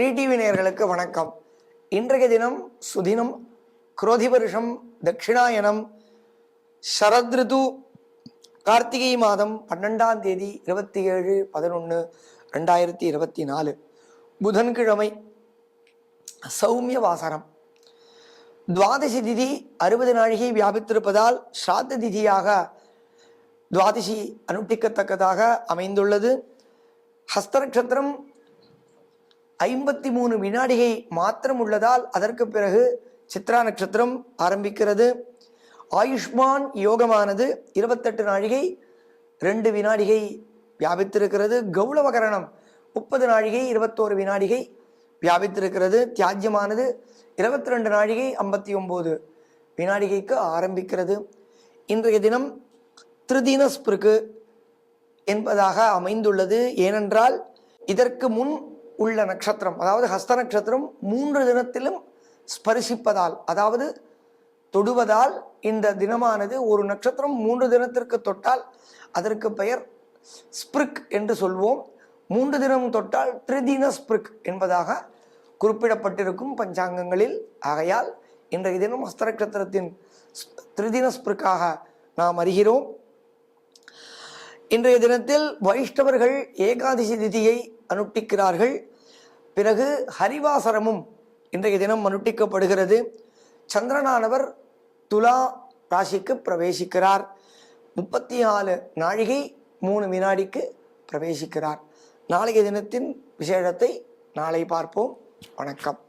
Sri TV நேர்களுக்கு வணக்கம். இன்றைய தினம் சுதினம் குரோதி வருஷம் தட்சிணாயனம் சரத்ருது கார்த்திகை மாதம் பன்னெண்டாம் தேதி இருபத்தி ஏழு பதினொன்று ரெண்டாயிரத்தி இருபத்தி நாலு. புதன்கிழமை சௌமிய வாசனம் துவாதசி திதி அறுபது நாழிகை வியாபித்திருப்பதால் ஸ்ராத்த திதியாக துவாதசி அனுட்டிக்கத்தக்கதாக அமைந்துள்ளது. ஹஸ்த நட்சத்திரம் ஐம்பத்தி மூணு வினாடிகை மாத்திரம் உள்ளதால் அதற்கு பிறகு சித்ரா நட்சத்திரம் ஆரம்பிக்கிறது. ஆயுஷ்மான் யோகமானது இருபத்தெட்டு நாழிகை ரெண்டு வினாடிகை வியாபித்திருக்கிறது. கௌளவகரணம் முப்பது நாழிகை இருபத்தோரு வினாடிகை வியாபித்திருக்கிறது. தியாஜ்யமானது இருபத்தி ரெண்டு நாழிகை ஐம்பத்தி ஒம்பது வினாடிகைக்கு ஆரம்பிக்கிறது. இன்றைய தினம் திருதினஸ்பிருக்கு என்பதாக அமைந்துள்ளது. ஏனென்றால் இதற்கு முன் உள்ள நட்சத்திரம் அதாவது ஹஸ்த நட்சத்திரம் மூன்று தினத்திலும் ஸ்பரிசிப்பதால் அதாவது தொடுவதால் இந்த தினமானது ஒரு நட்சத்திரம் மூன்று தினத்திற்கு தொட்டால் அதற்கு பெயர் ஸ்பிரிக் என்று சொல்வோம். மூன்று தினம் தொட்டால் திரிதின ஸ்பிரிக் என்பதாக குறிப்பிடப்பட்டிருக்கும் பஞ்சாங்கங்களில். ஆகையால் இன்றைய தினம் ஹஸ்த நட்சத்திரத்தின் திரிதின ஸ்பிரிக்காக நாம் அறிகிறோம். இன்றைய தினத்தில் வைஷ்ணவர்கள் ஏகாதசி திதியை அனுஷ்டிக்கிறார்கள். பிறகு ஹரிவாசரமும் இன்றைய தினம் அனுட்டிக்கப்படுகிறது. சந்திரனானவர் துலா ராசிக்கு பிரவேசிக்கிறார். முப்பத்தி நாலு நாழிகை மூணு வினாடிக்கு பிரவேசிக்கிறார். நாளைய தினத்தின் விசேஷத்தை நாளை பார்ப்போம். வணக்கம்.